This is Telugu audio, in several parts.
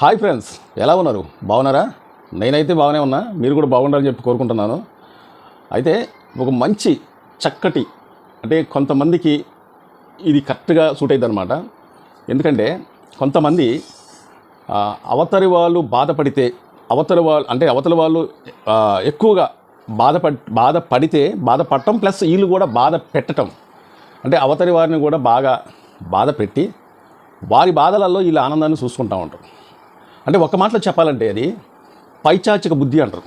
హాయ్ ఫ్రెండ్స్ ఎలా ఉన్నారు? బాగున్నారా? నేనైతే బాగానే ఉన్నా. మీరు కూడా బాగుండాలని చెప్పి కోరుకుంటున్నాను. అయితే ఒక మంచి చక్కటి అంటే కొంతమందికి ఇది కరెక్ట్గా సూట్ అయింది అనమాట ఎందుకంటే కొంతమంది అవతరి అవతలి వాళ్ళు బాధపడితే అవతలి వాళ్ళు అంటే అవతలి వాళ్ళు ఎక్కువగా బాధపడి బాధపడితే బాధపడటం ప్లస్ వీళ్ళు కూడా బాధ పెట్టటం. అంటే అవతలి వారిని కూడా బాగా బాధ పెట్టి వారి బాధలలో వీళ్ళ ఆనందాన్ని చూసుకుంటూ ఉంటారు. అంటే ఒక మాటలో చెప్పాలంటే అది పైచాచిక బుద్ధి అంటారు.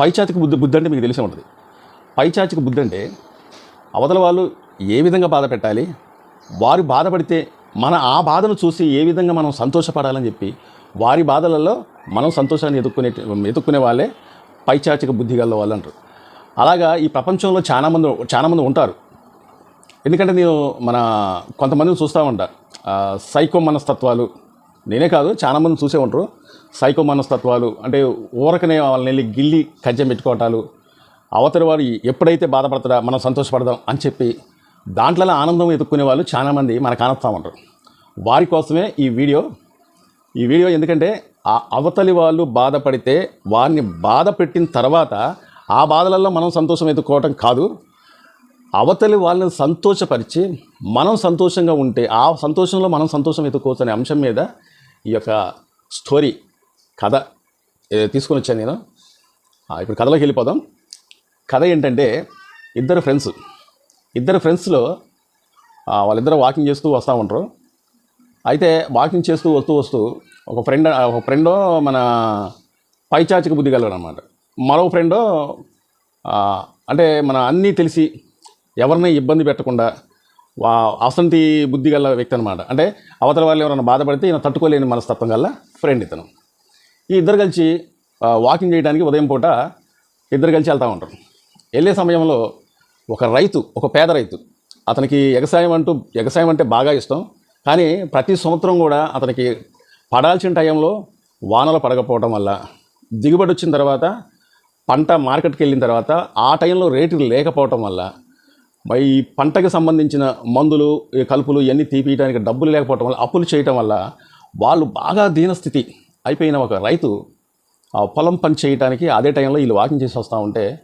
పైచాచిక బుద్ధి బుద్ధి అంటే మీకు తెలిసి ఉంటుంది. పైచాచిక బుద్ధి అంటే అవతల వాళ్ళు ఏ విధంగా బాధ పెట్టాలి వారు బాధపడితే మన ఆ బాధను చూసి ఏ విధంగా మనం సంతోషపడాలని చెప్పి వారి బాధలలో మనం సంతోషాన్ని ఎదుర్కొనే ఎదుర్కొనే వాళ్ళే పైచాచిక బుద్ధి గల వాళ్ళు అంటారు. అలాగా ఈ ప్రపంచంలో చాలామంది చాలామంది ఉంటారు. ఎందుకంటే నేను మన కొంతమందిని చూస్తూ ఉంటా. సైకో మనస్తత్వాలు నేనే కాదు చాలామంది చూసే ఉంటారు. సైకో మనస్తత్వాలు అంటే ఊరకనే వాళ్ళని వెళ్ళి గిల్లి కజ్జం పెట్టుకోవటాలు అవతలి వారు ఎప్పుడైతే బాధపడతాడా మనం సంతోషపడదాం అని చెప్పి దాంట్లో ఆనందం ఎదుక్కునే వాళ్ళు చాలామంది మనకు ఆనందిస్తూ ఉంటారు. వారి కోసమే ఈ వీడియో. ఈ వీడియో ఎందుకంటే ఆ అవతలి వాళ్ళు బాధపడితే వారిని బాధ పెట్టిన తర్వాత ఆ బాధలలో మనం సంతోషం ఎదుర్కోవటం కాదు. అవతలి వాళ్ళని సంతోషపరిచి మనం సంతోషంగా ఉంటే ఆ సంతోషంలో మనం సంతోషం ఎదుర్కోవచ్చు అనే అంశం మీద ఈ యొక్క స్టోరీ కథ తీసుకొని వచ్చాను నేను ఇప్పుడు కథలోకి వెళ్ళిపోదాం. కథ ఏంటంటే ఇద్దరు ఫ్రెండ్స్ ఇద్దరు ఫ్రెండ్స్లో వాళ్ళిద్దరు వాకింగ్ చేస్తూ వస్తూ ఉంటారు. అయితే వాకింగ్ చేస్తూ వస్తూ వస్తూ ఒక ఫ్రెండ్ ఒక ఫ్రెండో మన పైచాచిక బుద్ధి కలవాడు అనమాట మరో ఫ్రెండో అంటే మన అన్నీ తెలిసి ఎవరిని ఇబ్బంది పెట్టకుండా వా అసంతి బుద్ధి గల వ్యక్తి అనమాట అంటే అవతల వాళ్ళు ఎవరైనా బాధపడితే ఈయన తట్టుకోలేని మనస్తత్వం గల ఫ్రెండ్ ఇతను. ఈ ఇద్దరు కలిసి వాకింగ్ చేయడానికి ఉదయం పూట ఇద్దరు కలిసి వెళ్తూ ఉంటారు. వెళ్ళే సమయంలో ఒక రైతు ఒక పేద రైతు అతనికి ఎగసాయం అంటూ ఎగసాయం అంటే బాగా ఇష్టం కానీ ప్రతి సంవత్సరం కూడా అతనికి పడాల్సిన టైంలో వానలు పడకపోవడం వల్ల దిగుబడి వచ్చిన తర్వాత పంట మార్కెట్కి వెళ్ళిన తర్వాత ఆ టైంలో రేటు లేకపోవటం వల్ల ఈ పంటకు సంబంధించిన మందులు కలుపులు ఇవన్నీ తీపియడానికి డబ్బులు లేకపోవటం వల్ల అప్పులు చేయటం వల్ల వాళ్ళు బాగా దీనస్థితి అయిపోయిన ఒక రైతు ఆ పొలం పని చేయడానికి అదే టైంలో వీళ్ళు వాకింగ్ చేసి వస్తూ ఉంటే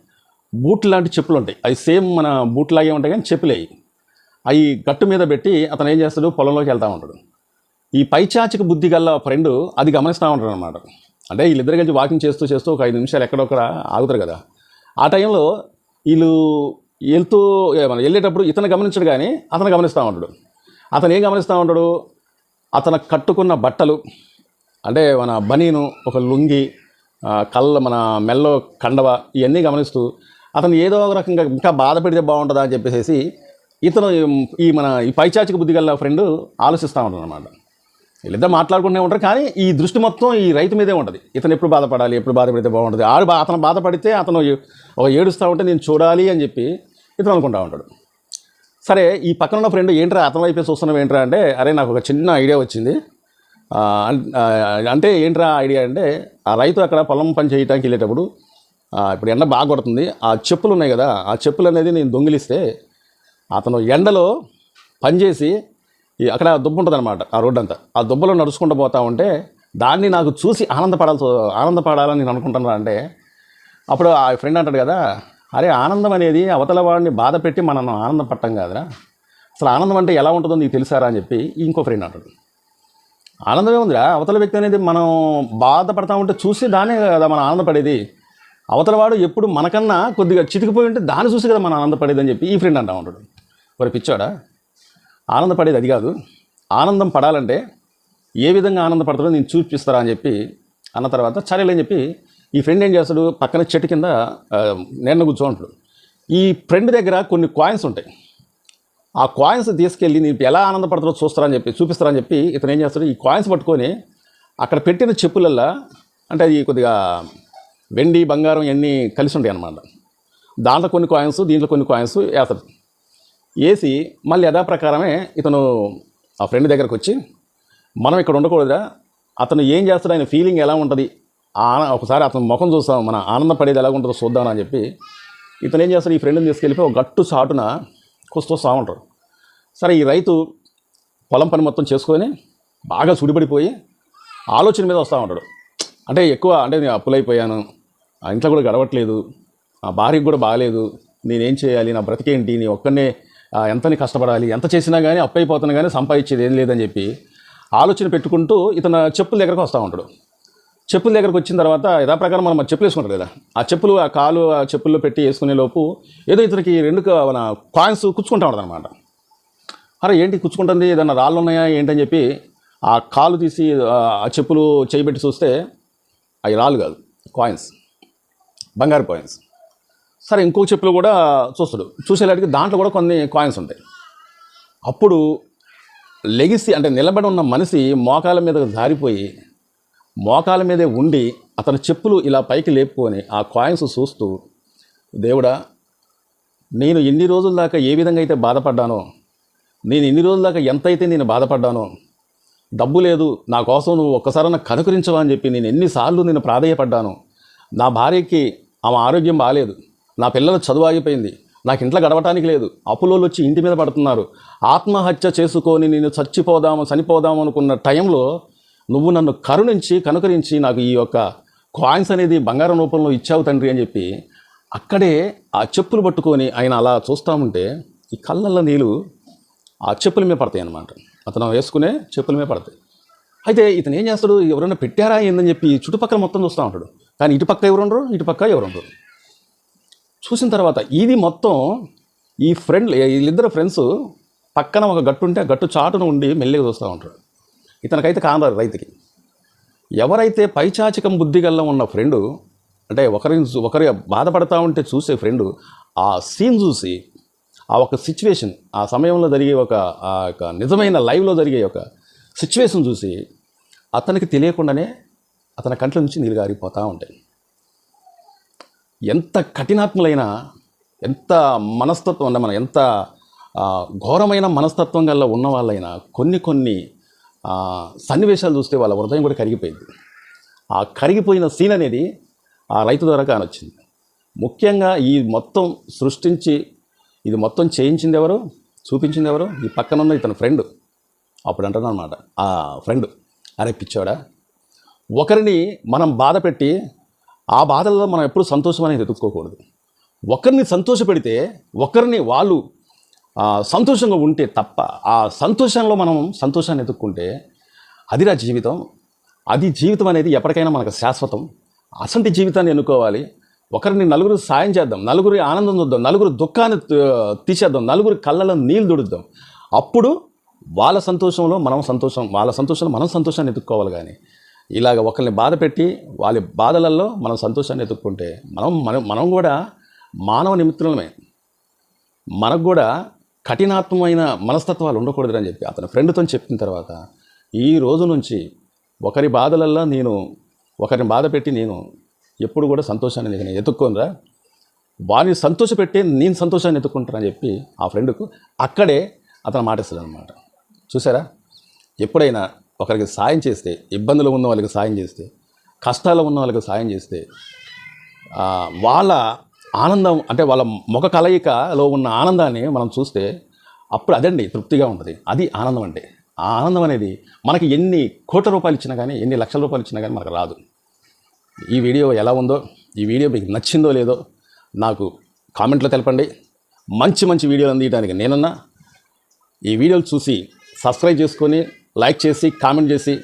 బూట్ లాంటి చెప్పులు ఉంటాయి. అవి సేమ్ మన బూట్ లాగే ఉంటాయి కానీ చెప్పులేవి అవి. గట్టు మీద పెట్టి అతను ఏం చేస్తాడు? పొలంలోకి వెళ్తూ ఉంటాడు. ఈ పైచాచిక బుద్ధి గల ఫ్రెండ్ అది గమనిస్తూ ఉంటాడు అనమాట అంటే వీళ్ళిద్దరు కలిసి వాకింగ్ చేస్తూ చేస్తూ ఒక ఐదు నిమిషాలు ఎక్కడొక్కడ ఆగుతారు కదా. ఆ టైంలో వీళ్ళు వెళ్తూ మనం మన వెళ్ళేటప్పుడు ఇతను గమనించడు కానీ అతను గమనిస్తూ ఉంటాడు. అతను ఏం గమనిస్తూ ఉంటాడు? అతను కట్టుకున్న బట్టలు అంటే మన బనీను ఒక లుంగి కళ్ళ మన మెల్లో కండవ ఇవన్నీ గమనిస్తూ అతను ఏదో ఒక రకంగా ఇంకా బాధ పెడితే బాగుంటుందా అని చెప్పేసి ఇతను ఈ మన ఈ పైచాచిక బుద్ధి గల ఫ్రెండ్ ఆలోచిస్తూ ఉంటాడు అనమాట వీళ్ళిద్దరు మాట్లాడుకుంటూనే ఉంటారు కానీ ఈ దృష్టి మొత్తం ఈ రైతు మీదే ఉంటుంది. ఇతను ఎప్పుడు బాధపడాలి ఎప్పుడు బాధపడితే బాగుంటుంది. ఆడు అతను బాధపడితే అతను ఒక ఏడుస్తూ ఉంటే నేను చూడాలి అని చెప్పి ఇతను అనుకుంటా ఉంటాడు. సరే ఈ పక్కన ఉన్న ఫ్రెండ్ ఏంట్రా అతని వైపే చూస్తున్నావు ఏంట్రా అంటే అరే నాకు ఒక చిన్న ఐడియా వచ్చింది. అంటే ఏంట్రా ఐడియా అంటే ఆ రైతు అక్కడ పొలం పని చేయడానికి వెళ్ళేటప్పుడు ఇప్పుడు ఎండ బాగా కొడుతుంది. ఆ చెప్పులు ఉన్నాయి కదా ఆ చెప్పులు అనేది నేను దొంగిలిస్తే అతను ఎండలో పనిచేసి అక్కడ దుబ్బ ఉంటుంది అనమాట ఆ రోడ్డు అంతా ఆ దుబ్బలో నడుచుకుంటూ పోతా ఉంటే దాన్ని నాకు చూసి ఆనందపడాల్సి ఆనందపడాలని నేను అనుకుంటున్నా అంటే అప్పుడు ఆ ఫ్రెండ్ అంటాడు కదా అరే ఆనందం అనేది అవతల వాడిని బాధ పెట్టి మనం ఆనందం పట్టం కాదురా. అసలు ఆనందం అంటే ఎలా ఉంటుందో నీకు తెలుసారా అని చెప్పి ఇంకో ఫ్రెండ్ అంటాడు. ఆనందమే ఉందిరా అవతల వ్యక్తి అనేది మనం బాధపడతా ఉంటే చూసి దానే కదా మనం ఆనందపడేది. అవతల వాడు ఎప్పుడు మనకన్నా కొద్దిగా చితికిపోయి ఉంటే దాన్ని చూసి కదా మనం ఆనందపడేది అని చెప్పి ఈ ఫ్రెండ్ అంటా ఉంటాడు. మరి పిచ్చాడా ఆనందపడేది అది కాదు. ఆనందం పడాలంటే ఏ విధంగా ఆనందపడతాడో నేను చూపిస్తారా అని చెప్పి అన్న తర్వాత సరేలే చెప్పి ఈ ఫ్రెండ్ ఏం చేస్తాడు? పక్కన చెట్టు కింద నిన్న కూర్చోంటాడు ఈ ఫ్రెండ్ దగ్గర కొన్ని కాయిన్స్ ఉంటాయి. ఆ కాయిన్స్ తీసుకెళ్ళి నీకు ఎలా ఆనందపడతారో చూస్తారని చెప్పి చూపిస్తారని చెప్పి ఇతను ఏం చేస్తాడు? ఈ కాయిన్స్ పట్టుకొని అక్కడ పెట్టిన చెప్పులల్లా అంటే అది కొద్దిగా వెండి బంగారం ఇవన్నీ కలిసి ఉంటాయి అన్నమాట. దాంట్లో కొన్ని కాయిన్స్ దీంట్లో కొన్ని కాయిన్స్ వేస్తాడు. వేసి మళ్ళీ యథాప్రకారమే ఇతను ఆ ఫ్రెండ్ దగ్గరకు వచ్చి మనం ఇక్కడ ఉండకూడదురా. అతను ఏం చేస్తాడు? ఆయన ఫీలింగ్ ఎలా ఉంటుంది? ఆన- ఒకసారి అతను ముఖం చూస్తాం మన ఆనందపడేది ఎలా ఉంటుందో చూద్దామని చెప్పి ఇతను ఏం చేస్తాడు ఈ ఫ్రెండ్ని తీసుకెళ్ళిపోయి ఒక గట్టు చాటున కూస్తూ వస్తూ ఉంటాడు. సరే ఈ రైతు పొలం పని మొత్తం చేసుకొని బాగా సుడిపడిపోయి ఆలోచన మీద వస్తూ ఉంటాడు. అంటే ఎక్కువ అంటే నేను అప్పులైపోయాను ఆ ఇంట్లో కూడా గడవట్లేదు ఆ భార్యకు కూడా బాగాలేదు నేనేం చేయాలి నా బ్రతికేంటి నీ ఒక్కనే ఎంతని కష్టపడాలి ఎంత చేసినా కానీ అప్పైపోతున్నా కానీ సంపాదించేది ఏం లేదని చెప్పి ఆలోచన పెట్టుకుంటూ ఇతను చెప్పుల దగ్గరకు వస్తూ ఉంటాడు. చెప్పుల దగ్గరకు వచ్చిన తర్వాత యథాప్రకారం మనం చెప్పులు వేసుకుంటారు కదా. ఆ చెప్పులు ఆ కాలు ఆ చెప్పుల్లో పెట్టి వేసుకునే లోపు ఏదో ఇతనికి రెండు మన కాయిన్స్ కుచ్చుకుంటా ఉంటుంది అనమాట అరే ఏంటి కుచ్చుకుంటుంది? ఏదన్నా రాళ్ళు ఉన్నాయా? ఏంటని చెప్పి ఆ కాలు తీసి ఆ చెప్పులు చేయబెట్టి చూస్తే అవి రాళ్ళు కాదు కాయిన్స్ బంగారు కాయిన్స్ సరే ఇంకో చెప్పులు కూడా చూస్తాడు. చూసేలాంటికి దాంట్లో కూడా కొన్ని కాయిన్స్ ఉంటాయి. అప్పుడు లెగిసి అంటే నిలబడి ఉన్న మనిషి మోకాల మీద జారిపోయి మోకాల మీదే ఉండి అతని చెప్పులు ఇలా పైకి లేపుకొని ఆ కాయిన్స్ చూస్తూ దేవుడా నేను ఎన్ని రోజుల దాకా ఏ విధంగా అయితే బాధపడ్డానో నేను ఎన్ని రోజుల దాకా ఎంతైతే నేను బాధపడ్డానో డబ్బు లేదు నా కోసం నువ్వు ఒక్కసారి నాకు కనుకరించవా అని చెప్పి నేను ఎన్నిసార్లు నేను ప్రాధేయపడ్డాను నా భార్యకి ఆమె ఆరోగ్యం బాగాలేదు నా పిల్లల చదువు ఆగిపోయింది నాకు ఇంట్లో గడవటానికి లేదు అప్పులోళ్ళు వచ్చి ఇంటి మీద పడుతున్నారు ఆత్మహత్య చేసుకొని నేను చచ్చిపోదాము చనిపోదాము అనుకున్న టైంలో నువ్వు నన్ను కరుణించి కనుకరించి నాకు ఈ యొక్క కాయిన్స్ అనేది బంగారం రూపంలో ఇచ్చావు తండ్రి అని చెప్పి అక్కడే ఆ చెప్పులు పట్టుకొని ఆయన అలా చూస్తూ ఉంటే ఈ కళ్ళల్లో నీళ్ళు ఆ చెప్పుల మీద పడతాయి అన్నమాట. అతను వేసుకునే చెప్పుల మీద పడతాయి. అయితే ఇతను ఏం చేస్తాడు? ఎవరైనా పెట్టారా ఏందని చెప్పి చుట్టుపక్కల మొత్తం చూస్తూ ఉంటాడు. కానీ ఇటు పక్క ఎవరు ఉండరు? ఇటు పక్క ఎవరు ఉండరు? చూసిన తర్వాత ఇది మొత్తం ఈ ఫ్రెండ్ వీళ్ళిద్దరు ఫ్రెండ్స్ పక్కన ఒక గట్టు ఉంటే ఆ గట్టు చాటున ఉండి మెల్లిగా చూస్తూ ఉంటాడు ఇతనికైతే కానరాదు రైతుకి. ఎవరైతే పైచాచికం బుద్ధిగల్లం ఉన్న ఫ్రెండు అంటే ఒకరి ఒకరి బాధపడతా ఉంటే చూసే ఫ్రెండు ఆ సీన్ చూసి ఆ ఒక సిచ్యువేషన్ ఆ సమయంలో జరిగే ఒక ఆ యొక్క నిజమైన లైవ్లో జరిగే ఒక సిచ్యువేషన్ చూసి అతనికి తెలియకుండానే అతని కంట్ల నుంచి నీళ్ళు గారిపోతూ ఉంటాయి. ఎంత కఠినాత్ములైన ఎంత మనస్తత్వం అంటే మన ఎంత ఘోరమైన మనస్తత్వం గల ఉన్న వాళ్ళైనా కొన్ని కొన్ని సన్నివేశాలు చూస్తే వాళ్ళ హృదయం కూడా కరిగిపోయింది. ఆ కరిగిపోయిన సీన్ అనేది ఆ రైతు ద్వారా కానొచ్చింది. ముఖ్యంగా ఈ మొత్తం సృష్టించి ఇది మొత్తం చేయించింది ఎవరు? చూపించింది ఎవరు? ఈ పక్కన ఉన్న ఇతని ఫ్రెండ్ అప్పుడు అంటున్నాను అనమాట ఆ ఫ్రెండ్ అరే పిచ్చోడా ఒకరిని మనం బాధ పెట్టి ఆ బాధల్లో మనం ఎప్పుడు సంతోషం అనేది వెతుక్కోకూడదు. ఒకరిని సంతోషపెడితే ఒకరిని వాళ్ళు సంతోషంగా ఉంటే తప్ప ఆ సంతోషంలో మనం సంతోషాన్ని ఎదుర్కొంటే అదిరా జీవితం. అది జీవితం అనేది ఎప్పటికైనా మనకు శాశ్వతం. అసంటి జీవితాన్ని ఎన్నుకోవాలి. ఒకరిని నలుగురు సాయం చేద్దాం నలుగురి ఆనందం చూద్దాం నలుగురు దుఃఖాన్ని తీసేద్దాం నలుగురి కళ్ళలో నీళ్ళు దుడుద్దాం. అప్పుడు వాళ్ళ సంతోషంలో మనం సంతోషం వాళ్ళ సంతోషంలో మనం సంతోషాన్ని ఎదుర్కోవాలి కానీ ఇలాగ ఒకరిని బాధ పెట్టి వాళ్ళ బాధలలో మనం సంతోషాన్ని ఎదుర్కొంటే మనం మనం మనం కూడా మానవ నిమిత్తులమే. మనకు కూడా కఠినాత్మైన మనస్తత్వాలు ఉండకూడదు అని చెప్పి అతని ఫ్రెండ్తో చెప్పిన తర్వాత ఈ రోజు నుంచి ఒకరి బాధలల్లో నేను ఒకరిని బాధ పెట్టి నేను ఎప్పుడు కూడా సంతోషాన్ని నేను ఎత్తుక్కోనరా. వారిని సంతోషపెట్టి నేను సంతోషాన్ని ఎత్తుకుంటానని చెప్పి ఆ ఫ్రెండ్కు అక్కడే అతను మాటేస్తాడు అనమాట చూసారా ఎప్పుడైనా ఒకరికి సాయం చేస్తే ఇబ్బందులు ఉన్న వాళ్ళకి సాయం చేస్తే కష్టాలు ఉన్న వాళ్ళకి సాయం చేస్తే వాళ్ళ ఆనందం అంటే వాళ్ళ ముఖ కలయికలో ఉన్న ఆనందాన్ని మనం చూస్తే అప్పుడు అదండి తృప్తిగా ఉంటుంది. అది ఆనందం అంటే ఆ ఆనందం అనేది మనకి ఎన్ని కోట్ల రూపాయలు ఇచ్చినా కానీ ఎన్ని లక్షల రూపాయలు ఇచ్చినా కానీ మనకు రాదు. ఈ వీడియో ఎలా ఉందో ఈ వీడియో మీకు నచ్చిందో లేదో నాకు కామెంట్లో తెలపండి. మంచి మంచి వీడియోలు అందించడానికి నేనన్నా. ఈ వీడియోలు చూసి సబ్స్క్రైబ్ చేసుకొని లైక్ చేసి కామెంట్ చేసి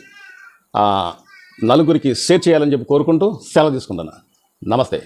నలుగురికి షేర్ చేయాలని చెప్పి కోరుకుంటూ సెలవు తీసుకుంటున్నాను నమస్తే.